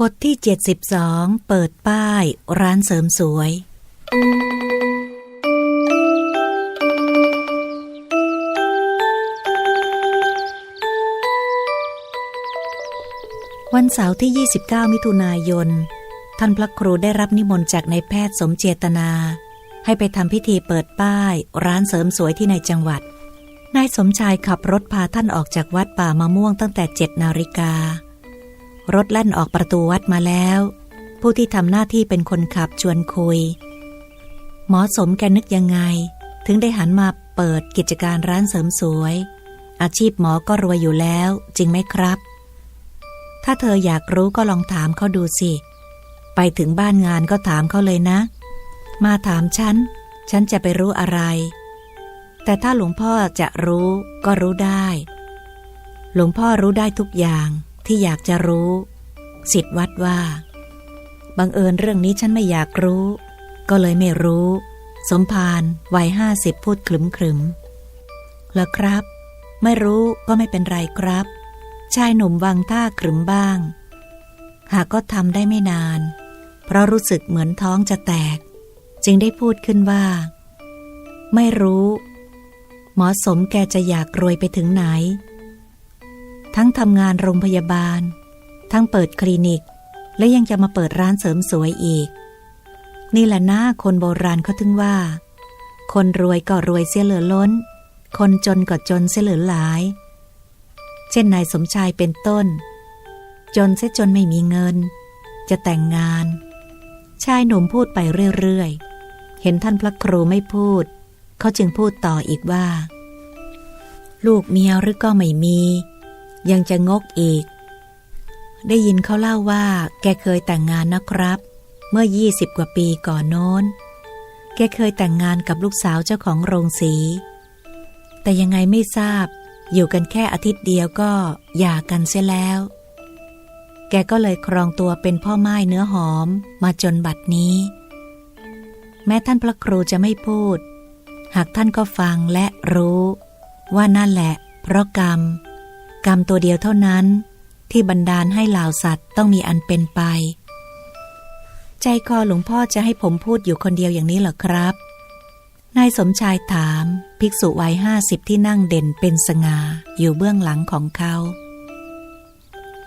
บทที่ 72 เปิดป้ายร้านเสริมสวย วันเสาร์ที่ 29 มิถุนายน ท่านพระครูได้รับนิมนต์จากนายแพทย์สมเจตนา ให้ไปทำพิธีเปิดป้ายร้านเสริมสวยที่ในจังหวัด นายสมชายขับรถพาท่านออกจากวัดป่ามะม่วงตั้งแต่เจ็ดนาฬิกา รถแล่นออกประตูวัดมาแล้ว ผู้ที่ทำหน้าที่เป็นคนขับชวนคุย หมอสมแกนึกยังไง ถึงได้หันมาเปิดกิจการร้านเสริมสวย อาชีพหมอก็รวยอยู่แล้ว จริงไหมครับ ถ้าเธออยากรู้ก็ลองถามเขาดูสิ ไปถึงบ้านงานก็ถามเขาเลยนะ มาถามฉัน ฉันจะไปรู้อะไร แต่ถ้าหลวงพ่อจะรู้ก็รู้ได้ หลวงพ่อรู้ได้ทุกอย่าง ที่อยากจะรู้ สิทธวัดว่า บังเอิญเรื่องนี้ฉันไม่อยากรู้ ก็เลยไม่รู้ สมภารวัยห้าสิบพูดขลึมขรึมเหรอครับ ไม่รู้ก็ไม่เป็นไรครับ ชายหนุ่มวางท่าขรึมบ้าง หากก็ทำได้ไม่นาน เพราะรู้สึกเหมือนท้องจะแตก จึงได้พูดขึ้นว่า ไม่รู้ หมอสมแกจะอยากรวยไปถึงไหน ทั้งทำงานโรงพยาบาล ทั้งเปิดคลินิก และยังจะมาเปิดร้านเสริมสวยอีก นี่แหละนะคนโบราณเขาถึงว่า คนรวยก็รวยเสียเหลือล้น คนจนก็จนเสียเหลือหลาย เช่นนายสมชายเป็นต้น จนเสียจนไม่มีเงิน จะแต่งงาน ชายหนุ่มพูดไปเรื่อยๆ เห็นท่านพระครูไม่พูด เขาจึงพูดต่ออีกว่า ลูกเมียหรือก็ไม่มี ยังจะงกอีก ได้ยินเขาเล่าว่า แกเคยแต่งงานนะครับ เมื่อยี่สิบกว่าปีก่อนโน้น แกเคยแต่งงานกับลูกสาวเจ้าของโรงสี แต่ยังไงไม่ทราบ อยู่กันแค่อาทิตย์เดียวก็หย่ากันเสียแล้ว แกก็เลยครองตัวเป็นพ่อไม้เนื้อหอมมาจนบัดนี้ แม้ท่านพระครูจะไม่พูด หากท่านก็ฟังและรู้ ว่านั่นแหละ เพราะกรรม กรรมตัวเดียวเท่านั้น ที่บันดาลให้เหล่าสัตว์ต้องมีอันเป็นไป ใจคอหลวงพ่อจะให้ผมพูดอยู่คนเดียวอย่างนี้เหรอครับ นายสมชายถามภิกษุวัยห้าสิบที่นั่งเด่นเป็นสง่าอยู่เบื้องหลังของเขา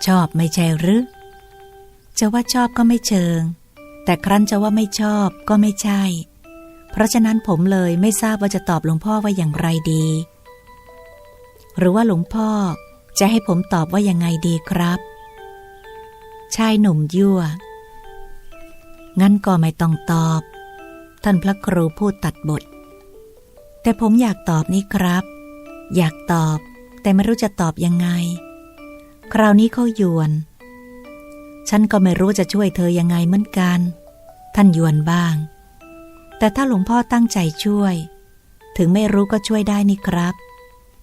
ชอบไม่ใช่หรือ จะว่าชอบก็ไม่เชิง แต่ครั้นจะว่าไม่ชอบก็ไม่ใช่ เพราะฉะนั้นผมเลยไม่ทราบว่าจะตอบหลวงพ่อว่าอย่างไรดีหรือว่าหลวงพ่อ จะให้ผมตอบว่ายังไงดีครับ ชายหนุ่มยั่ว งั้นก็ไม่ต้องตอบ ท่านพระครูพูดตัดบท แต่ผมอยากตอบนี่ครับ อยากตอบ แต่ไม่รู้จะตอบยังไง คราวนี้เขายวน ฉันก็ไม่รู้จะช่วยเธอยังไงเหมือนกัน ท่านยวนบ้าง แต่ถ้าหลวงพ่อตั้งใจช่วย ถึงไม่รู้ก็ช่วยได้นี่ครับ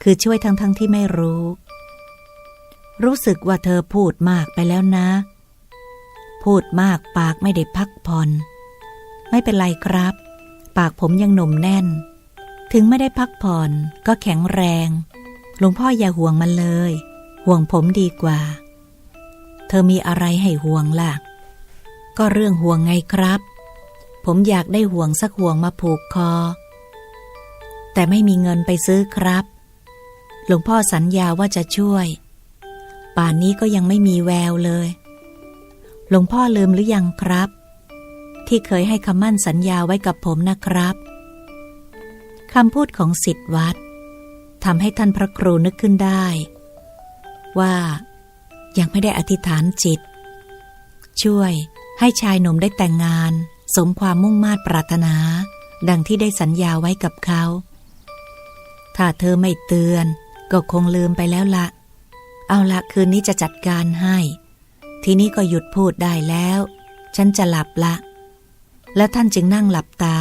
คือช่วยทั้งทั้งที่ไม่รู้ รู้สึกว่าเธอพูดมากไปแล้วนะ พูดมากปากไม่ได้พักผ่อน ไม่เป็นไรครับ ปากผมยังหนุ่มแน่น ถึงไม่ได้พักผ่อนก็แข็งแรง หลวงพ่ออย่าห่วงมันเลย ห่วงผมดีกว่า เธอมีอะไรให้ห่วงล่ะ ก็เรื่องห่วงไงครับ ผมอยากได้ห่วงสักห่วงมาผูกคอ แต่ไม่มีเงินไปซื้อครับ หลวงพ่อสัญญาว่าจะช่วย ป่านนี้ก็ยังไม่มีแววเลย หลวงพ่อลืมหรือยังครับ ที่เคยให้คำมั่นสัญญาไว้กับผมนะครับคำพูดของสิทธวัดทำให้ท่านพระครูนึกขึ้นได้ ว่ายังไม่ได้อธิษฐานจิต ช่วยให้ชายหนุ่มได้แต่งงาน สมความมุ่งมา่ปรารถนา ดังที่ได้สัญญาไว้กับเขา ถ้าเธอไม่เตือน ก็คงลืมไปแล้วละ เอาละคืนนี้จะจัดการให้ ทีนี้ก็หยุดพูดได้แล้ว ฉันจะหลับละ แล้วท่านจึงนั่งหลับตา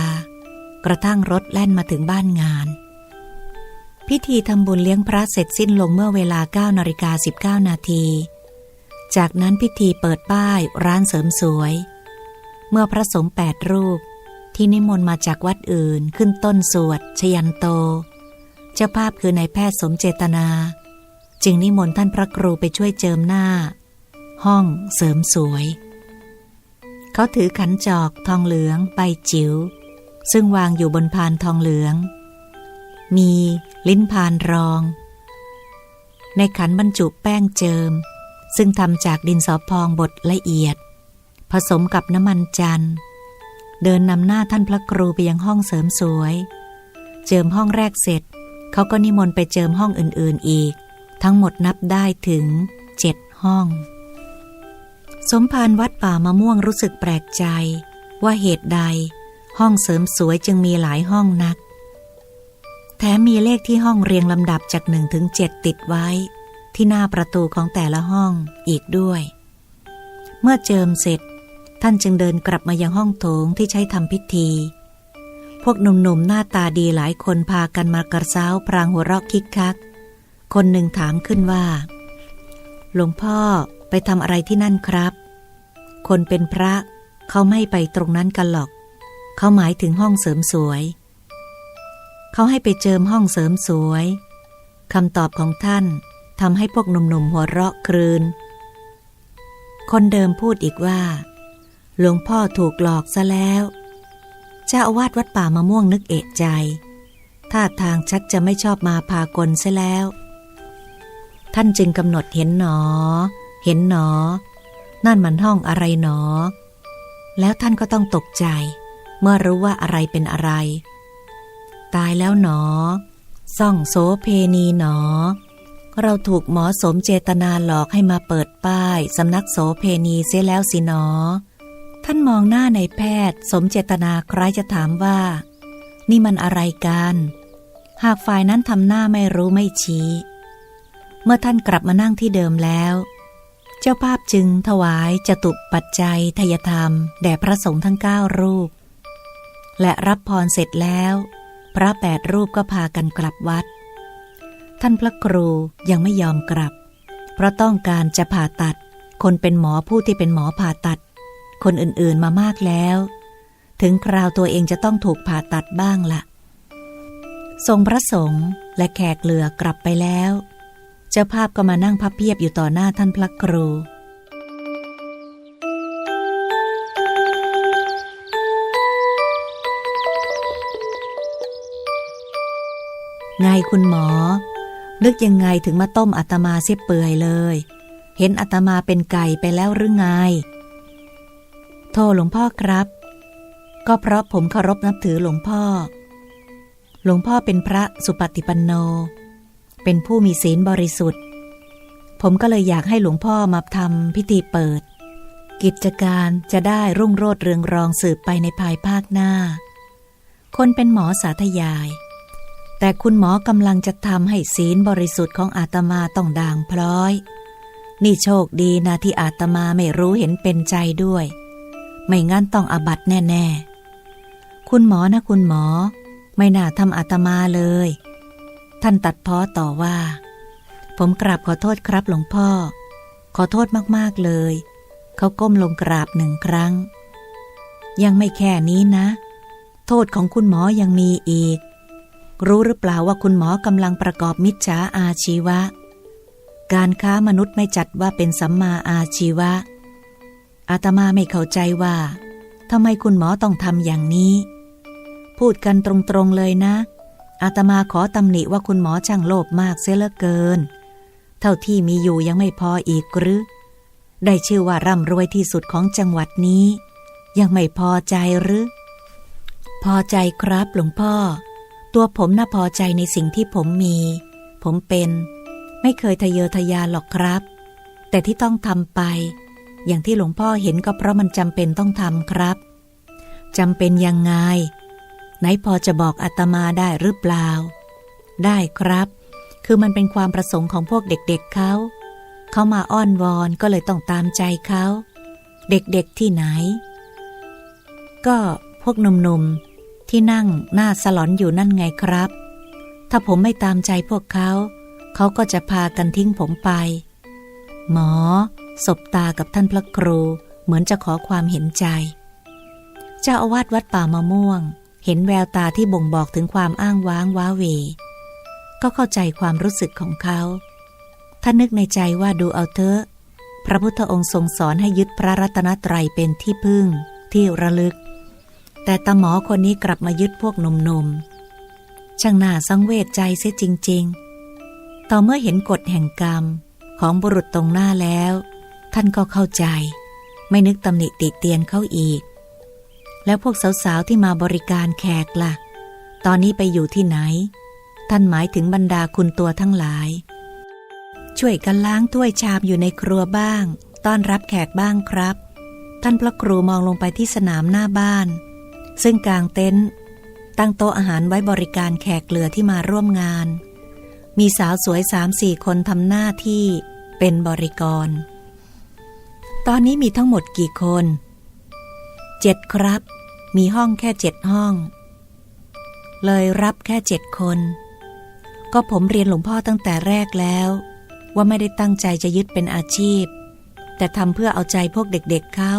กระทั่งรถแล่นมาถึงบ้านงาน พิธีทำบุญเลี้ยงพระเสร็จสิ้นลงเมื่อเวลา9นาฬิกา19นาทีจากนั้นพิธีเปิดป้ายร้านเสริมสวย เมื่อพระสงฆ์แปดรูป ที่นิมนต์มาจากวัดอื่นขึ้นต้นสวด ชยันโต เจ้าภาพคือนายแพทย์สมเจตนา จึงนิมนต์ท่านพระครูไปช่วยเจิมหน้า ห้องเสริมสวย เขาถือขันจอกทองเหลืองใบจิว๋ว ซึ่งวางอยู่บนพานทองเหลือง มีลิ้นพานรอง ในขันบรรจุแป้งเจิม ซึ่งทำจากดินสอพองบดละเอียด ผสมกับน้ำมันจันทร์เดินนำหน้าท่านพระครูไปยังห้องเสริมสวย เจิมห้องแรกเสร็จ เขาก็นิมนต์ไปเจิมห้องอื่นๆอีก ทั้งหมดนับได้ถึงเจ็ดห้อง สมภารวัดป่ามะม่วงรู้สึกแปลกใจ ว่าเหตุใด ห้องเสริมสวยจึงมีหลายห้องนัก แถมมีเลขที่ห้องเรียงลำดับจากหนึ่งถึงเจ็ดติดไว้ ที่หน้าประตูของแต่ละห้องอีกด้วย เมื่อเจิมเสร็จ ท่านจึงเดินกลับมายังห้องโถงที่ใช้ทำพิธีพวกหนุ่มๆหน้าตาดีหลายคนพากันมากระซ้าพรางหัวเราะคิกคัก คนหนึ่งถามขึ้นว่า หลวงพ่อไปทำอะไรที่นั่นครับ คนเป็นพระเขาไม่ไปตรงนั้นกันหรอก เขาหมายถึงห้องเสริมสวย เขาให้ไปเจิมห้องเสริมสวยคำตอบของท่านทำให้พวกหนุ่มๆหัวเราะครืน คนเดิมพูดอีกว่า หลวงพ่อถูกหลอกซะแล้วเจ้าอาวาสวัดป่ามะม่วงนึกเอะใจท่าทางชักจะไม่ชอบมาพากลซะแล้ว ท่านจึงกำหนดเห็นหนอ เห็นหนอ นั่นมันห้องอะไรหนอ แล้วท่านก็ต้องตกใจ เมื่อรู้ว่าอะไรเป็นอะไร ตายแล้วหนอ ซ่องโสเพณีหนอ เราถูกหมอสมเจตนาหลอกให้มาเปิดป้ายสำนักโสเพณีเสียแล้วสิหนอ ท่านมองหน้าในแพทย์ สมเจตนาคล้ายจะถามว่า นี่มันอะไรกัน หากฝ่ายนั้นทำหน้าไม่รู้ไม่ชี้ เมื่อท่านกลับมานั่งที่เดิมแล้ว เจ้าภาพจึงถวายจตุปัจจัยทยธรรม แด่พระสงฆ์ทั้งเก้ารูป และรับพรเสร็จแล้ว พระแปดรูปก็พากันกลับวัด ท่านพระครูยังไม่ยอมกลับ เพราะต้องการจะผ่าตัด คนเป็นหมอผู้ที่เป็นหมอผ่าตัด คนอื่นๆมามากแล้ว ถึงคราวตัวเองจะต้องถูกผ่าตัดบ้างละ่ะทรงพระสงฆ์และแขกเหลือกลับไปแล้ว เจ้าภาพก็มานั่งพับเพียบอยู่ต่อหน้าท่านพระครู ไงคุณหมอ นึกยังไงถึงมาต้มอาตมาเสียเปื่อยเลย เห็นอาตมาเป็นไก่ไปแล้วหรือไง โทษหลวงพ่อครับ ก็เพราะผมเคารพนับถือหลวงพ่อ หลวงพ่อเป็นพระสุปฏิปันโน เป็นผู้มีศีลบริสุทธิ์ ผมก็เลยอยากให้หลวงพ่อมาทำพิธีเปิด กิจการจะได้รุ่งโรจน์เรืองรองสืบไปในภายภาคหน้า คนเป็นหมอสาธยาย แต่คุณหมอกำลังจะทำให้ศีลบริสุทธิ์ของอาตมาต้องด่างพร้อย นี่โชคดีนะที่อาตมาไม่รู้เห็นเป็นใจด้วย ไม่งั้นต้องอบัตแน่ ๆ คุณหมอนะคุณหมอ ไม่น่าทำอาตมาเลย ท่านตัดพ้อต่อว่า ผมกราบขอโทษครับหลวงพ่อ ขอโทษมากๆเลย เขาก้มลงกราบหนึ่งครั้ง ยังไม่แค่นี้นะ โทษของคุณหมอยังมีอีก รู้หรือเปล่าว่าคุณหมอกำลังประกอบมิจฉาอาชีวะ การค้ามนุษย์ไม่จัดว่าเป็นสัมมาอาชีวะ อาตมาไม่เข้าใจว่าทำไมคุณหมอต้องทำอย่างนี้ พูดกันตรงๆเลยนะ อาตมาขอตำหนิว่าคุณหมอช่างโลภมากเสียเหลือเกิน เท่าที่มีอยู่ยังไม่พออีกหรือ ได้ชื่อว่าร่ำรวยที่สุดของจังหวัดนี้ ยังไม่พอใจหรือ พอใจครับหลวงพ่อ ตัวผมน่าพอใจในสิ่งที่ผมมี ผมเป็น ไม่เคยทะเยอทะยานหรอกครับ แต่ที่ต้องทำไป อย่างที่หลวงพ่อเห็นก็เพราะมันจำเป็นต้องทำครับจำเป็นยังไง ไหนพอจะบอกอาตมาได้หรือเปล่า ได้ครับ คือมันเป็นความประสงค์ของพวกเด็กๆเเขาเขามาอ้อนวอนก็เลยต้องตามใจเขา เด็กๆที่ไหน ก็พวกหนุ่มๆที่นั่งหน้าสลอนอยู่นั่นไงครับ ถ้าผมไม่ตามใจพวกเขาเขาก็จะพากันทิ้งผมไป หมอ สบตากับท่านพระครูเหมือนจะขอความเห็นใจ เจ้าอาวาสวัดป่ามะม่วง เห็นแววตาที่บ่งบอกถึงความอ้างว้างว้าเว ก็เข้าใจความรู้สึกของเขาท่านนึกในใจว่าดูเอาเถอะ พระพุทธองค์ทรงสอนให้ยึดพระรัตนตรัยเป็นที่พึ่ง ที่ระลึก แต่ตาหมอคนนี้กลับมายึดพวกนุ่มๆช่างน่าสังเวชใจเสียจริง ๆ ต่อเมื่อเห็นกฎแห่งกรรมของบุรุษตรงหน้าแล้ว ท่านก็เข้าใจ ไม่นึกตำหนิติเตียนเขาอีก แล้วพวกสาวๆที่มาบริการแขกละ่ะ ตอนนี้ไปอยู่ที่ไหน ท่านหมายถึงบรรดาคุณตัวทั้งหลาย ช่วยกันล้างถ้วยชามอยู่ในครัวบ้าง ต้อนรับแขกบ้างครับ ท่านพระครูมองลงไปที่สนามหน้าบ้าน ซึ่งกลางเต็นท์ตั้งโต๊ะอาหารไว้บริการแขกเหลือที่มาร่วมงาน มีสาวสวยสามสี่คนทำหน้าที่เป็นบริกร ตอนนี้มีทั้งหมดกี่คน เจ็ดครับ มีห้องแค่เจ็ดห้อง เลยรับแค่เจ็ดคน ก็ผมเรียนหลวงพ่อตั้งแต่แรกแล้ว ว่าไม่ได้ตั้งใจจะยึดเป็นอาชีพ แต่ทำเพื่อเอาใจพวกเด็กๆเขา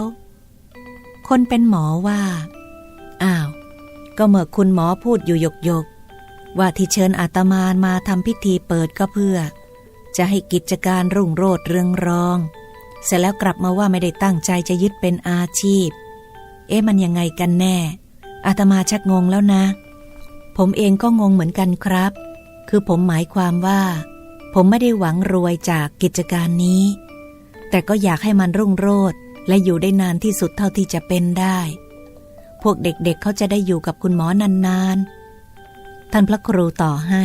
คนเป็นหมอว่า อ้าว ก็เมื่อคุณหมอพูดอยู่หยกยกๆว่าที่เชิญอาตมามาทำพิธีเปิดก็เพื่อ จะให้กิจการรุ่งโรจน์เรืองรอง เสร็จแล้วกลับมาว่าไม่ได้ตั้งใจจะยึดเป็นอาชีพ เอ๊ะมันยังไงกันแน่ อาตมาชักงงแล้วนะ ผมเองก็งงเหมือนกันครับ คือผมหมายความว่า ผมไม่ได้หวังรวยจากกิจการนี้ แต่ก็อยากให้มันรุ่งโรจน์และอยู่ได้นานที่สุดเท่าที่จะเป็นได้ พวกเด็กๆเเขาจะได้อยู่กับคุณหมอนานๆ ท่านพระครูต่อให้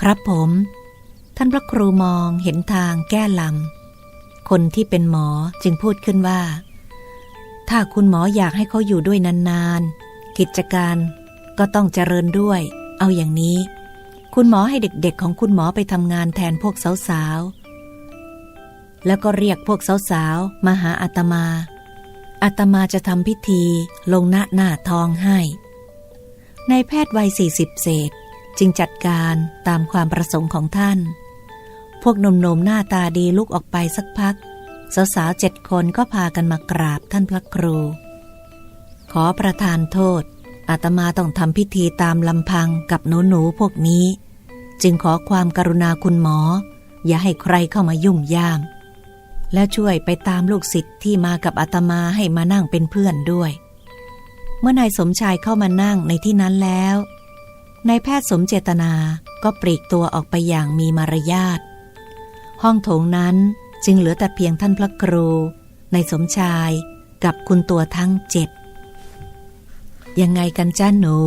ครับผม ท่านพระครูมองเห็นทางแก้ลำคนที่เป็นหมอจึงพูดขึ้นว่า ถ้าคุณหมออยากให้เขาอยู่ด้วยนานๆ กิจการก็ต้องเจริญด้วย เอาอย่างนี้ คุณหมอให้เด็กๆของคุณหมอไปทำงานแทนพวกสาวๆ แล้วก็เรียกพวกสาวๆ มาหาอาตมา อาตมาจะทำพิธีลงหน้าหน้าทองให้ ในแพทย์วัยสี่สิบเศษจึงจัดการตามความประสงค์ของท่าน พวกนมๆหน้าตาดีลุกออกไปสักพัก สาวๆเจ็ดคนก็พากันมากราบท่านพระครู ขอประทานโทษ อาตมาต้องทำพิธีตามลำพังกับหนูๆพวกนี้ จึงขอความกรุณาคุณหมอ อย่าให้ใครเข้ามายุ่งย่าม และช่วยไปตามลูกศิษย์ที่มากับอาตมาให้มานั่งเป็นเพื่อนด้วย เมื่อนายสมชายเข้ามานั่งในที่นั้นแล้วนายแพทย์สมเจตนาก็ปลีกตัวออกไปอย่างมีมารยาท ห้องโถงนั้น จึงเหลือแต่เพียงท่านพระครู ในสมชายกับคุณตัวทั้งเจ็ดยังไงกันจ้าหนู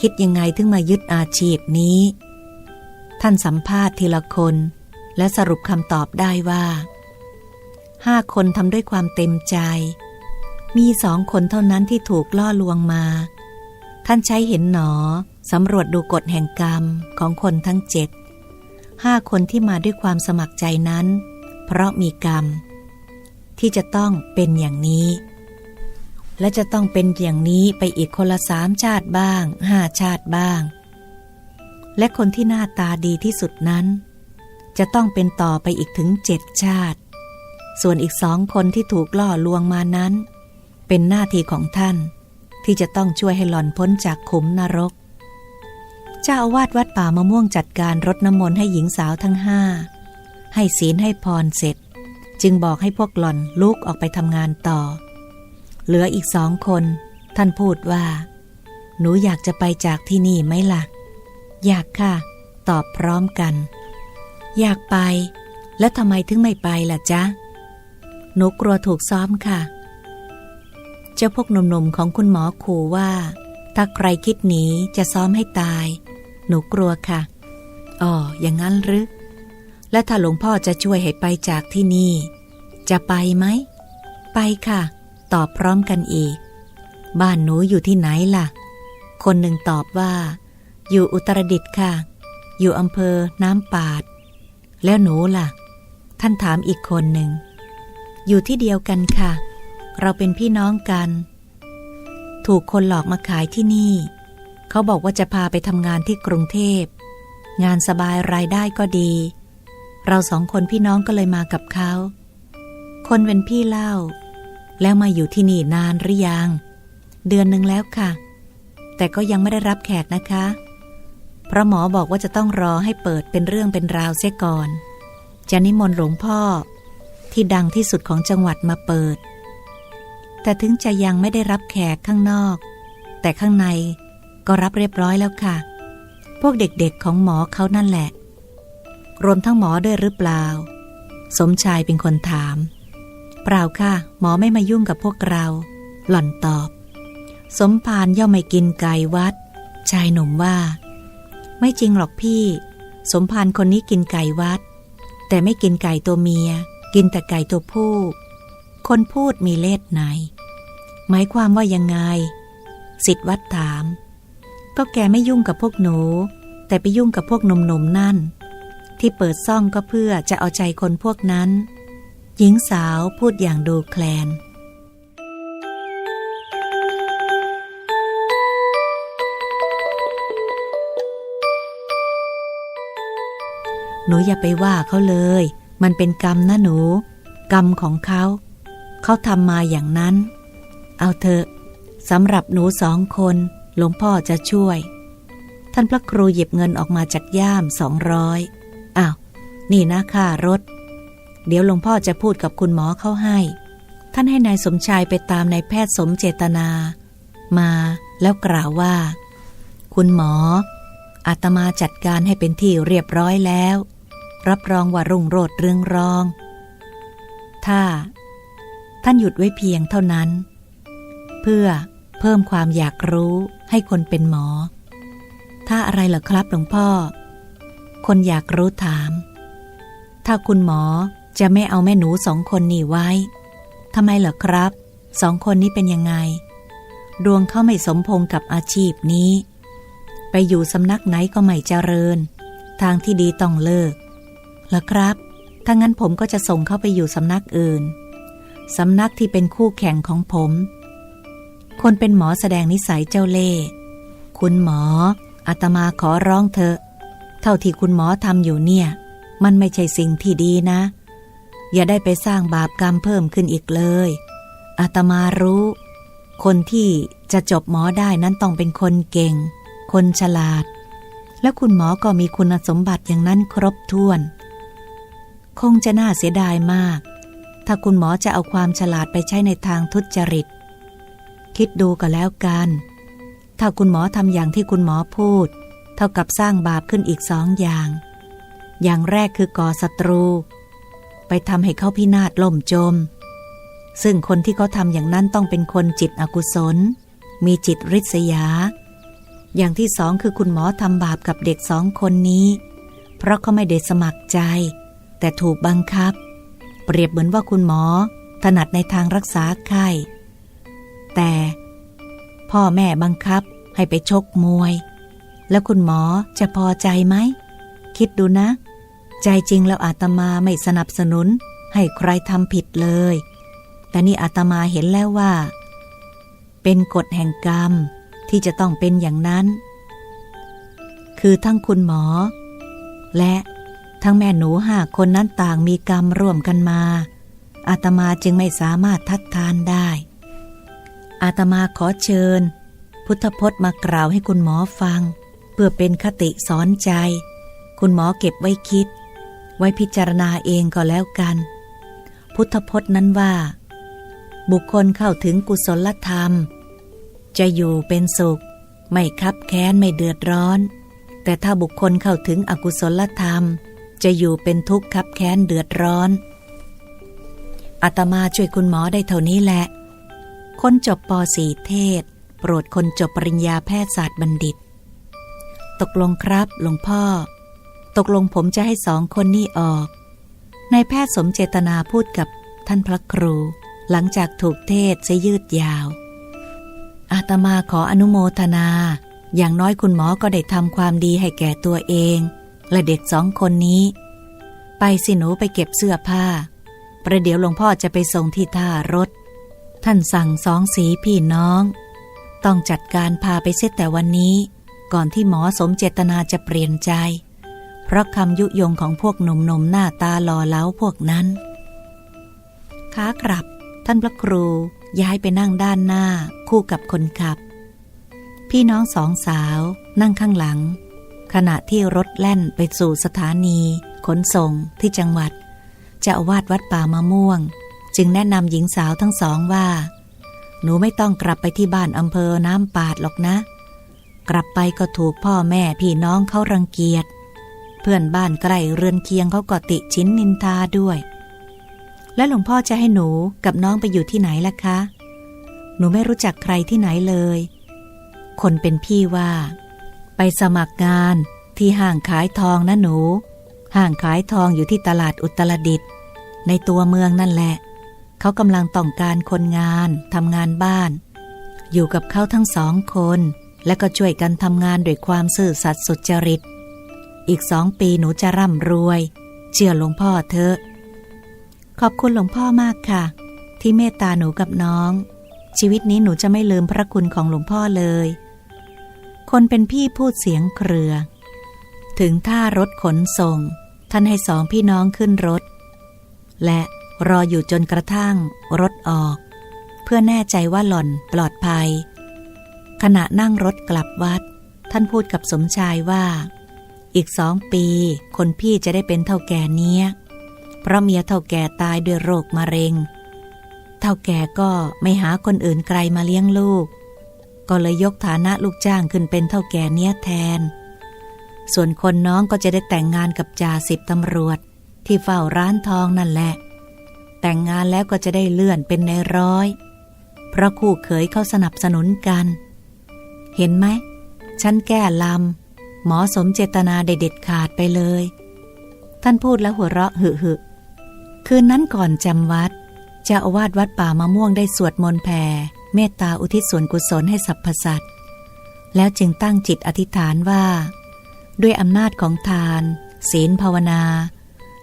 คิดยังไงถึงมายึดอาชีพนี้ ท่านสัมภาษณ์ทีละคน และสรุปคำตอบได้ว่าห้าคนทำด้วยความเต็มใจ มีสองคนเท่านั้นที่ถูกล่อลวงมา ท่านใช้เห็นหนอสำรวจดูกฎแห่งกรรมของคนทั้งเจ็ดห้าคนที่มาด้วยความสมัครใจนั้น เพราะมีกรรม ที่จะต้องเป็นอย่างนี้ และจะต้องเป็นอย่างนี้ไปอีกคนละสามชาติบ้างห้าชาติบ้าง และคนที่หน้าตาดีที่สุดนั้น จะต้องเป็นต่อไปอีกถึงเจ็ดชาติ ส่วนอีกสองคนที่ถูกล่อลวงมานั้น เป็นหน้าที่ของท่านที่จะต้องช่วยให้หล่อนพ้นจากขุมนรก เจ้าอาวาสวัดป่ามะม่วงจัดการรดน้ำมนต์ให้หญิงสาวทั้งห้า ให้ศีลให้พรเสร็จ จึงบอกให้พวกหล่อนลุกออกไปทำงานต่อ เหลืออีกสองคน ท่านพูดว่า หนูอยากจะไปจากที่นี่ไหมล่ะ อยากค่ะ ตอบพร้อมกัน อยากไป แล้วทำไมถึงไม่ไปล่ะจ๊ะ หนูกลัวถูกซ้อมค่ะ เจ้าพวกหนุ่มๆของคุณหมอขู่ว่า ถ้าใครคิดหนีจะซ้อมให้ตาย หนูกลัวค่ะอ๋ออย่างนั้นหรือ และถ้าหลวงพ่อจะช่วยให้ไปจากที่นี่ จะไปไหม ไปค่ะ ตอบพร้อมกันอีก บ้านหนูอยู่ที่ไหนล่ะ คนหนึ่งตอบว่า อยู่อุตรดิตถ์ค่ะ อยู่อำเภอน้ำปาด แล้วหนูล่ะ ท่านถามอีกคนหนึ่ง อยู่ที่เดียวกันค่ะ เราเป็นพี่น้องกัน ถูกคนหลอกมาขายที่นี่ เขาบอกว่าจะพาไปทำงานที่กรุงเทพ งานสบายรายได้ก็ดี เราสองคนพี่น้องก็เลยมากับเขา คนเป็นพี่เล่า แล้วมาอยู่ที่นี่นานหรือยัง เดือนหนึ่งแล้วค่ะ แต่ก็ยังไม่ได้รับแขกนะคะ เพราะหมอบอกว่าจะต้องรอให้เปิดเป็นเรื่องเป็นราวเสียก่อน จะนิมนต์หลวงพ่อ ที่ดังที่สุดของจังหวัดมาเปิด แต่ถึงจะยังไม่ได้รับแขกข้างนอก แต่ข้างในก็รับเรียบร้อยแล้วค่ะ พวกเด็กๆของหมอเขานั่นแหละ รวมทั้งหมอด้วยหรือเปล่า สมชายเป็นคนถาม เปล่าค่ะ หมอไม่มายุ่งกับพวกเรา หล่อนตอบ สมภารย่อมไม่กินไก่วัด ชายหนุ่มว่า ไม่จริงหรอกพี่ สมภารคนนี้กินไก่วัด แต่ไม่กินไก่ตัวเมีย กินแต่ไก่ตัวผู้ คนพูดมีเลสไหน หมายความว่ายังไง สิทธวัดถาม ก็แกไม่ยุ่งกับพวกหนู แต่ไปยุ่งกับพวกหนุ่มๆนั่น ที่เปิดซ่องก็เพื่อจะเอาใจคนพวกนั้น หญิงสาวพูดอย่างดูแคลน หนูอย่าไปว่าเขาเลย มันเป็นกรรมนะหนู กรรมของเขา เขาทำมาอย่างนั้น เอาเถอะสำหรับหนูสองคน หลวงพ่อจะช่วย ท่านพระครูหยิบเงินออกมาจากย่ามสองร้อย อ้าว นี่นะค่ารถ เดี๋ยวหลวงพ่อจะพูดกับคุณหมอเข้าให้ ท่านให้นายสมชายไปตามนายแพทย์สมเจตนา มาแล้วกล่าวว่า คุณหมอ อาตมาจัดการให้เป็นที่เรียบร้อยแล้ว รับรองว่ารุ่งโรดเรืองรอง ถ้า ท่านหยุดไว้เพียงเท่านั้น เพื่อเพิ่มความอยากรู้ให้คนเป็นหมอ ถ้าอะไรเหรอครับหลวงพ่อ คนอยากรู้ถาม ถ้าคุณหมอจะไม่เอาแม่หนูสองคนนี่ไว้ทำไมเหรอครับ สองคนนี้เป็นยังไง ดวงเขาไม่สมพงกับอาชีพนี้ ไปอยู่สำนักไหนก็ไม่เจริญ ทางที่ดีต้องเลิกเหรอครับ ถ้างั้นผมก็จะส่งเขาไปอยู่สำนักอื่น สำนักที่เป็นคู่แข่งของผม คนเป็นหมอแสดงนิสัยเจ้าเล่ห์คุณหมออาตมาขอร้องเถอ ท่าที่คุณหมอทำอยู่เนี่ย มันไม่ใช่สิ่งที่ดีนะ อย่าได้ไปสร้างบาปกรรมเพิ่มขึ้นอีกเลยอาตมารู้ คนที่จะจบหมอได้นั้นต้องเป็นคนเก่ง คนฉลาด และคุณหมอก็มีคุณสมบัติอย่างนั้นครบถ้วน คงจะน่าเสียดายมาก ถ้าคุณหมอจะเอาความฉลาดไปใช้ในทางทุจริต คิดดูก็แล้วกัน ถ้าคุณหมอทำอย่างที่คุณหมอพูด เท่ากับสร้างบาปขึ้นอีกสองอย่าง อย่างแรกคือก่อศัตรู ไปทำให้เขาพินาศล่มจม ซึ่งคนที่เขาทำอย่างนั้นต้องเป็นคนจิตอกุศล มีจิตริษยา อย่างที่สองคือคุณหมอทำบาปกับเด็กสองคนนี้ เพราะเขาไม่ได้สมัครใจ แต่ถูกบังคับ เปรียบเหมือนว่าคุณหมอ ถนัดในทางรักษาไข้แต่พ่อแม่บังคับให้ไปชกมวย แล้วคุณหมอจะพอใจไหม คิดดูนะ ใจจริงแล้วอาตมาไม่สนับสนุน ให้ใครทำผิดเลย แต่นี่อาตมาเห็นแล้วว่า เป็นกฎแห่งกรรมที่จะต้องเป็นอย่างนั้น คือทั้งคุณหมอ และทั้งแม่หนูห้าคนนั้นต่างมีกรรมร่วมกันมาอาตมาจึงไม่สามารถทัดทานได้ อาตมาขอเชิญ พุทธพจน์มากล่าวให้คุณหมอฟัง เพื่อเป็นคติสอนใจ คุณหมอเก็บไว้คิด ไว้พิจารณาเองก็แล้วกัน พุทธพจน์นั้นว่า บุคคลเข้าถึงกุศลธรรม จะอยู่เป็นสุข ไม่คับแค้นไม่เดือดร้อน แต่ถ้าบุคคลเข้าถึงอกุศลธรรม จะอยู่เป็นทุกข์คับแค้นเดือดร้อนอาตมาช่วยคุณหมอได้เท่านี้แหละ คนจบป .4 เทศ โปรดคนจบปริญญาแพทยศาสตร์บัณฑิต ตกลงครับหลวงพ่อ ตกลงผมจะให้สองคนนี้ออกนายแพทย์สมเจตนาพูดกับท่านพระครู หลังจากถูกเทศจะยืดยาว อาตมาขออนุโมทนา อย่างน้อยคุณหมอก็ได้ทำความดีให้แก่ตัวเอง และเด็กสองคนนี้ ไปสิหนูไปเก็บเสื้อผ้า ประเดี๋ยวหลวงพ่อจะไปส่งที่ท่ารถ ท่านสั่งสองสีพี่น้อง ต้องจัดการพาไปเสียแต่วันนี้ ก่อนที่หมอสมเจตนาจะเปลี่ยนใจ เพราะคำยุยงของพวกหนุ่มๆหน้าตาหล่อเล้าพวกนั้นขากลับ ท่านพระครูย้ายไปนั่งด้านหน้าคู่กับคนขับ พี่น้องสองสาวนั่งข้างหลัง ขณะที่รถแล่นไปสู่สถานี ขนส่งที่จังหวัดเจ้าอาวาสวัดป่ามะม่วง จึงแนะนำหญิงสาวทั้งสองว่า หนูไม่ต้องกลับไปที่บ้านอำเภอน้ำปาดหรอกนะ กลับไปก็ถูกพ่อแม่พี่น้องเขารังเกียจ เพื่อนบ้านใกล้เรือนเคียงเขาก็ติชิ้นนินทาด้วย และหลวงพ่อจะให้หนูกับน้องไปอยู่ที่ไหนล่ะคะ หนูไม่รู้จักใครที่ไหนเลย คนเป็นพี่ว่า ไปสมัครงานที่ห้างขายทองนะหนู ห้างขายทองอยู่ที่ตลาดอุตรดิตถ์ในตัวเมืองนั่นแหละ เขากำลังต้องการคนงานทำงานบ้าน อยู่กับเขาทั้งสองคน และก็ช่วยกันทำงานด้วยความซื่อสัตย์สุจริต อีกสองปีหนูจะร่ำรวย เชื่อหลวงพ่อเถอะ ขอบคุณหลวงพ่อมากค่ะ ที่เมตตาหนูกับน้อง ชีวิตนี้หนูจะไม่ลืมพระคุณของหลวงพ่อเลย คนเป็นพี่พูดเสียงเครือ ถึงท่ารถขนส่ง ท่านให้สองพี่น้องขึ้นรถ และรออยู่จนกระทั่งรถออก เพื่อแน่ใจว่าหล่อนปลอดภัย ขณะนั่งรถกลับวัด ท่านพูดกับสมชายว่า อีกสองปี คนพี่จะได้เป็นเท่าแก่เนี้ย เพราะเมียเท่าแก่ตายด้วยโรคมะเร็ง เท่าแก่ก็ไม่หาคนอื่นไกลมาเลี้ยงลูก ก็เลยยกฐานะลูกจ้างขึ้นเป็นเท่าแก่เนี้ยแทน ส่วนคนน้องก็จะได้แต่งงานกับจ่าสิบตำรวจ ที่เฝ้าร้านทองนั่นแหละ แต่งงานแล้วก็จะได้เลื่อนเป็นในร้อย เพราะคู่เขยเขาสนับสนุนกันเเห็นไหม ฉันแก้ลำ หมอสมเจตนาได้เด็ดขาดไปเลย ท่านพูดแล้วหัวเราะหึหึคืนนั้นก่อนจำวัดเจ้าอาวาสวัดป่ามะม่วงได้สวดมนต์แผ่เมตตาอุทิศส่วนกุศลให้สรรพสัตว์แล้วจึงตั้งจิตอธิษฐานว่า ด้วยอำนาจของทาน ศีลภาวนา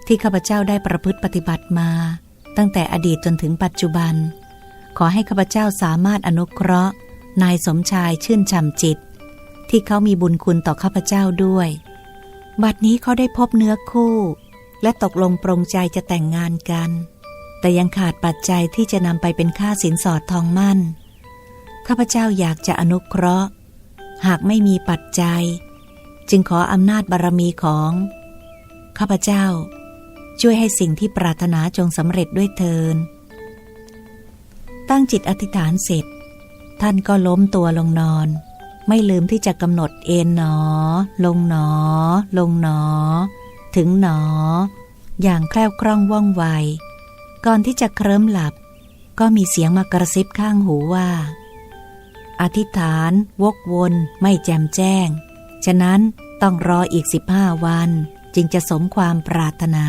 ที่ข้าพเจ้าได้ประพฤติปฏิบัติมา ตั้งแต่อดีตจนถึงปัจจุบัน ขอให้ข้าพเจ้าสามารถอนุเคราะห์ นายสมชายชื่นชำจิต ที่เขามีบุญคุณต่อข้าพเจ้าด้วย บัดนี้เขาได้พบเนื้อคู่ และตกลงปรงใจจะแต่งงานกัน แต่ยังขาดปัจจัยที่จะนำไปเป็นค่าสินสอดทองมั่น ข้าพเจ้าอยากจะอนุเคราะห์ หากไม่มีปัจจัย จึงขออำนาจบารมีของ ข้าพเจ้า ช่วยให้สิ่งที่ปรารถนาจงสำเร็จด้วยเทินตั้งจิตอธิษฐานเสร็จ ท่านก็ล้มตัวลงนอน ไม่ลืมที่จะกำหนดเอ็นหนอ ลงหนอ ลงหนอ ถึงหนอ อย่างแคล่วคล่องว่องไว ก่อนที่จะเคลิ้มหลับ ก็มีเสียงมากระซิบข้างหูว่า อธิษฐาน วกวนไม่แจมแจ้ง ฉะนั้นต้องรออีกสิบห้าวัน จึงจะสมความปรารถนา